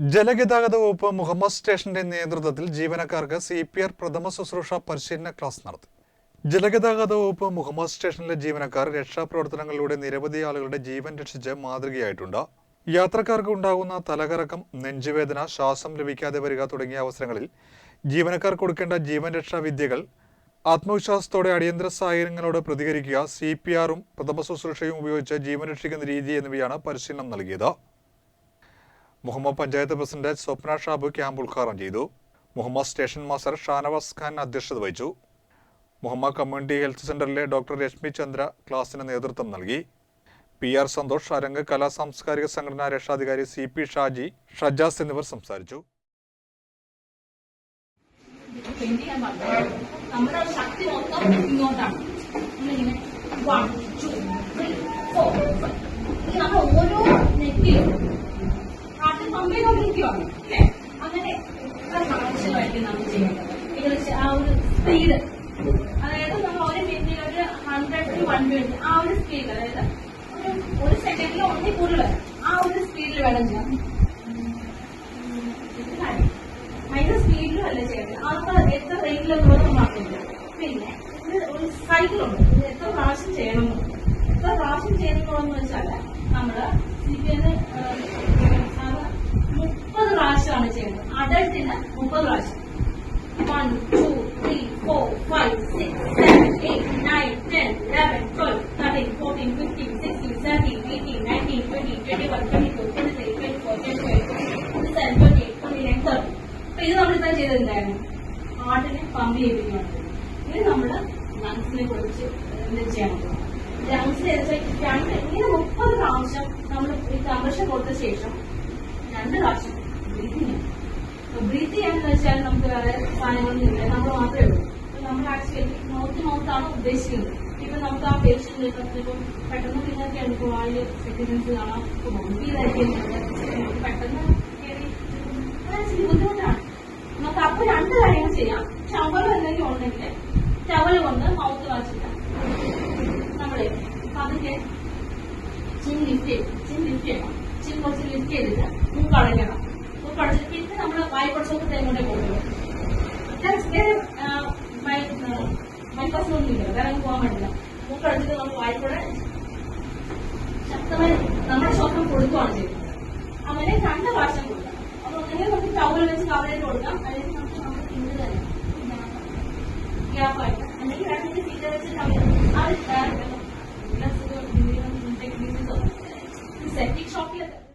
ജലഗതാഗത വകുപ്പ് മുഹമ്മദ് സ്റ്റേഷന്റെ നേതൃത്വത്തിൽ ജീവനക്കാർക്ക് സി പി ആർ പ്രഥമ ശുശ്രൂഷ പരിശീലന ക്ലാസ് നടത്തി. ജലഗതാഗത വകുപ്പ് മുഹമ്മദ് സ്റ്റേഷനിലെ ജീവനക്കാർ രക്ഷാപ്രവർത്തനങ്ങളിലൂടെ നിരവധി ആളുകളുടെ ജീവൻ രക്ഷിച്ച് മാതൃകയായിട്ടുണ്ട്. യാത്രക്കാർക്ക് ഉണ്ടാകുന്ന തലകറക്കം നെഞ്ചുവേദന ശ്വാസം ലഭിക്കാതെ വരിക തുടങ്ങിയ അവസരങ്ങളിൽ ജീവനക്കാർ കൊടുക്കേണ്ട ജീവൻ രക്ഷാ വിദ്യകൾ ആത്മവിശ്വാസത്തോടെ അടിയന്തര സാഹചര്യങ്ങളോട് പ്രതികരിക്കുക സി പി ആറും പ്രഥമ ശുശ്രൂഷയും ഉപയോഗിച്ച് ജീവൻ രക്ഷിക്കുന്ന രീതി എന്നിവയാണ് പരിശീലനം നൽകിയത്. മുഹമ്മദ് പഞ്ചായത്ത് പ്രസിഡന്റ് സ്വപ്ന ഷാബു ക്യാമ്പ് ഉദ്ഘാടനം ചെയ്തു. മുഹമ്മദ് സ്റ്റേഷൻ മാസ്റ്റർ ഷാനവാസ് ഖാൻ അധ്യക്ഷത വഹിച്ചു. മുഹമ്മദ് കമ്മ്യൂണിറ്റി ഹെൽത്ത് സെന്ററിലെ ഡോക്ടർ രശ്മി ചന്ദ്ര ക്ലാസിന് നേതൃത്വം നൽകി. പി ആർ സന്തോഷ് അരങ്ങ് കലാ സാംസ്കാരിക സംഘടനാ രക്ഷാധികാരി സി പി ഷാജി ഷജാസ് എന്നിവർ സംസാരിച്ചു. ശക്തി ഓരോ ഹാർട്ടിൽ പമ്പ് ചെയ്തുകൊണ്ടിരിക്കുകയാണ് അല്ലേ അങ്ങനെ എത്ര പ്രാവശ്യമായിട്ട് നമ്മൾ ചെയ്യേണ്ടത് ഏകദേശം ആ ഒരു സ്പീഡ് അതായത് നമ്മൾ ഒരു മിനിറ്റിൽ ഒരു ആ ഒരു സ്പീഡ് അതായത് ഒരു സെക്കൻഡിൽ ഒന്നി കൂടുതൽ ആ ഒരു സ്പീഡിൽ വേണം ചെയ്യാം അതിന്റെ സ്പീഡിലും അല്ല ചെയ്യുന്നത് ആൾക്കാർ എത്ര റേറ്റിലൊന്നും മാറ്റില്ല. പിന്നെ ഒരു സൈക്കിളുണ്ട് ഇത് എത്ര പ്രാവശ്യം ചെയ്യണമെന്ന്. എത്ര പ്രാവശ്യം ചെയ്യണമെന്ന് വെച്ചാൽ നമ്മൾ സി പി എന് മുപ്പത് പ്രാവശ്യമാണ് ചെയ്യുന്നത് അഡൽട്ടിന് മുപ്പത് പ്രാവശ്യം. One nineteen twenty twenty one twenty two twenty three twenty four twenty five twenty seven twenty eight thirty അപ്പൊ ഇത് നമ്മൾ എന്താ ചെയ്തിട്ടുണ്ടായിരുന്നു ഹാർട്ടിനെ പമ്പ് ചെയ്യിപ്പിക്കുന്നുണ്ട് ഇത് നമ്മൾ ലങ്സിനെ കുറിച്ച് എന്ത് ചെയ്യണം ലങ്സിൽ രണ്ട് ഇങ്ങനെ മുപ്പത് പ്രാവശ്യം നമ്മൾ ഈ കമ്പഷൻ കൊടുത്ത ശേഷം രണ്ട് പ്രാവശ്യം ബ്രീത്തിങ് ബ്രീത്ത് ചെയ്യാന്ന് വെച്ചാൽ നമുക്ക് വേറെ സാധനങ്ങളൊന്നും ഇല്ല നമ്മൾ മാത്രമേ ഉള്ളൂ നമ്മൾ ആക്ച്വലി മൗത്ത് മൗത്താണ് ഉദ്ദേശിക്കുന്നത് ഇപ്പൊ നമുക്ക് ആ പേഷ്യന്റ് ഇപ്പം പെട്ടെന്ന് നിങ്ങൾക്ക് എനിക്ക് വായിൽ സെക്കൻഡ്സ് കാണാം നമുക്ക് പെട്ടെന്ന് കയറി ബുദ്ധിമുട്ടാണ്. നമുക്ക് അപ്പൊ രണ്ട് കാര്യങ്ങൾ ചെയ്യാം. ടവൽ എന്തെങ്കിലും ഉണ്ടെങ്കിൽ ടവൽ കൊണ്ട് മൗത്ത് വാച്ചിട്ടാം നമ്മൾ പതുക്കെ ചിൻ ലിഫ്റ്റ് ചെയ്യും ചിൻ ലിഫ്റ്റ് ചെയ്യണം. ചിൻ കുറച്ച് ലിഫ്റ്റ് ചെയ്തിട്ട് മൂക്ക് ബൈപ്പാസ് ഒന്നും ഇല്ല വേറെ ഒന്നും പോകാൻ പറ്റില്ല മൂക്ക് അടച്ചിട്ട് നമ്മൾ വായ്പയുടെ ശക്തമായി നമ്മുടെ ശ്വാസം കൊടുക്കുകയാണ് ചെയ്യുന്നത് അങ്ങനെ രണ്ട് പ്രാവശ്യം കൊടുക്കാം അപ്പൊ ഒന്നുകിൽ നമുക്ക് ടവൽ വെച്ച് കവറേജ് കൊടുക്കാം